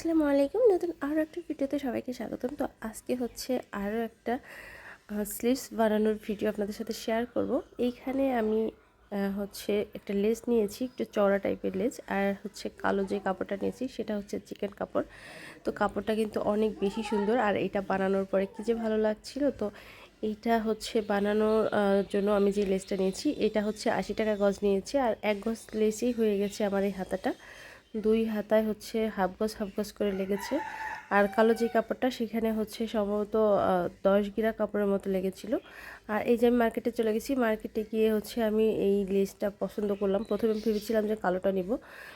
আসসালামু আলাইকুম। নতুন আরও একটা ভিডিওতে সবাইকে স্বাগতম। তো আজকে হচ্ছে আরও একটা স্লিভস বানানোর ভিডিও আপনাদের সাথে শেয়ার করব। এইখানে আমি হচ্ছে একটা লেস নিয়েছি, একটু চওড়া টাইপের লেস, আর হচ্ছে কালো যে কাপড়টা নিয়েছি, সেটা হচ্ছে চিকেন কাপড়। তো কাপড়টা কিন্তু অনেক বেশি সুন্দর, আর এটা বানানোর পরে কী যে ভালো লাগছিল। তো এইটা হচ্ছে বানানোর জন্য আমি যে লেসটা নিয়েছি, এটা হচ্ছে আশি টাকা গজ নিয়েছি, আর এক গজ লেসেই হয়ে গেছে আমার এই হাতাটা। দুই হাতায় হচ্ছে হাফ গজ হাফ গজ করে লেগেছে। আর কালো যে কাপড়টা, সেখানে হচ্ছে সম্ভবত দশ গিরা কাপড়ের মতো লেগেছিল। আর এই যে আমি মার্কেটে চলে গেছি, মার্কেটে গিয়ে হচ্ছে আমি এই লেসটা পছন্দ করলাম। প্রথমে ভেবেছিলাম যে কালোটা নিব।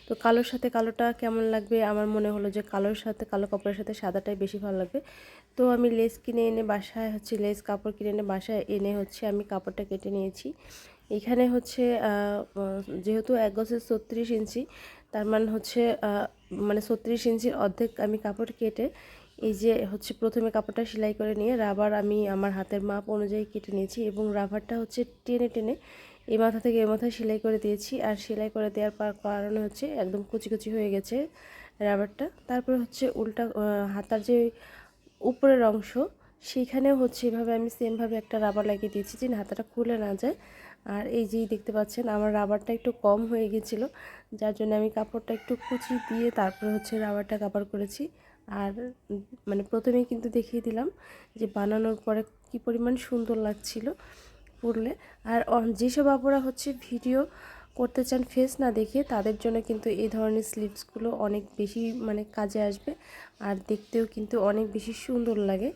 তো কালোর সাথে কালোটা কেমন লাগবে? আমার মনে হলো যে কালোর সাথে, কালো কাপড়ের সাথে সাদাটাই বেশি ভালো লাগবে। তো আমি লেস কিনে এনে বাসায় হচ্ছে, লেস কাপড় কিনে এনে বাসায় এনে হচ্ছে আমি কাপড়টা কেটে নিয়েছি। এখানে হচ্ছে যেহেতু এক গজের ছত্রিশ ইঞ্চি, তার মানে হচ্ছে মানে ছত্রিশ ইঞ্চির অর্ধেক আমি কাপড় কেটে এই যে হচ্ছে প্রথমে কাপড়টা সেলাই করে নিয়ে রাবার আমি আমার হাতের মাপ অনুযায়ী কেটে নিয়েছি এবং রাবারটা হচ্ছে টেনে টেনে এই মাথা থেকে এ মাথায় সেলাই করে দিয়েছি। আর সেলাই করে দেওয়ার কারণে হচ্ছে একদম কুচি কুচি হয়ে গেছে রাবারটা। তারপরে হচ্ছে উল্টা হাতার যে উপরের অংশ সেইখানেও হচ্ছে এভাবে আমি সেমভাবে একটা রাবার লাগিয়ে দিয়েছি যে হাতাটা খুলে না যায়। আর এই যেই দেখতে পাচ্ছেন, আমার রাবারটা একটু কম হয়ে গেছিল, যার জন্য আমি কাপড়টা একটু কুচি দিয়ে তারপরে হচ্ছে রাবারটা কাভার করেছি। আর মানে প্রথমেই কিন্তু দেখিয়ে দিলাম যে বানানোর পরে কি পরিমাণ সুন্দর লাগছিল পরলে। আর যেসব আপুরা হচ্ছে ভিডিও করতে চান ফেস না দেখে, তাদের জন্য কিন্তু এই ধরনের স্লিভসগুলো অনেক বেশি মানে কাজে আসবে। আর দেখতেও কিন্তু অনেক বেশি সুন্দর লাগে।